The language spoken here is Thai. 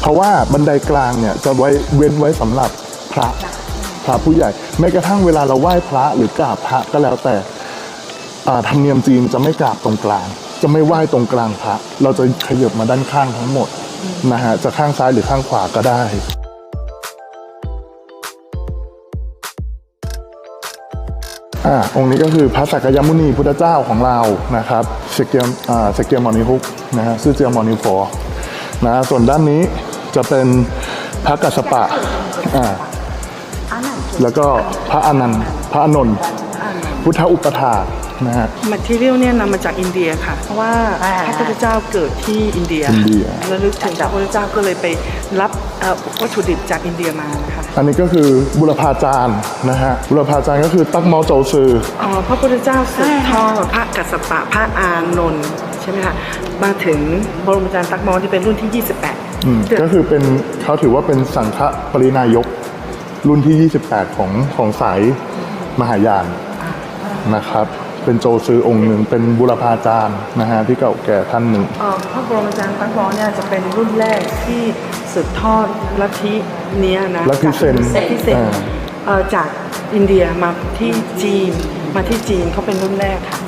เพราะว่าบันไดกลางเนี่ยจะไว้เว้นไว้สำหรับพระพระผู้ใหญ่แม้กระทั่งเวลาเราไหว้พระหรือกราบพระก็แล้วแต่ธรรมเนียมจีนจะไม่กราบตรงกลาง จะไม่ไหว้ตรงกลางพระ เราจะขยับมาด้านข้างทั้งหมดนะฮะจะข้างซ้ายหรือข้างขวาก็ได้อ่าองค์นี้ก็คือพระสักยมุนีพุทธเจ้าของเรานะครับเสกเกียมอ่าเสกเกียมมอนิฮุกนะฮะซื่อเจียมมอนิฟอนะส่วนด้านนี้ จะเป็นพระกัสสปะอ่าแล้วก็พระอนันต์พระอานนท์พุทธอุปถาคนะฮะมัทเรียลเนี่ยนำมาจากอินเดียค่ะ เพราะว่าพระพุทธเจ้าเกิดที่อินเดียอินเดียระลึกถึงพระพุทธเจ้าก็เลยไปรับเอ่อวัตถุดิบจากอินเดียมานะคะอันนี้ก็คือบุรพาจารย์นะฮะบุรพาจารย์ก็คือตักเมาโจซืออ๋อพระพุทธเจ้าสืบทอดพระกัสสปะพระอานนท์ใช่ไหมคะมาถึงบรมอาจารย์ตักมอที่เป็นรุ่นที่ 28 อืมก็คือเป็นเขาถือว่าเป็นสังฆปรินายกรุ่นที่ 28 ของของสายมหายานนะครับ เป็นโจซือองค์หนึ่งเป็นบุรพาจารย์นะฮะที่เก่าแก่ท่านหนึ่งเอ่อพระบรมอาจารย์ตักมอเนี่ยจะเป็นรุ่นแรกที่สืบทอดลัทธิเนี้ยนะลัทธิเซนลัทธิเซนอ่า เอ่อจากอินเดียมาที่จีนมาที่จีนเขาเป็นรุ่นแรกค่ะ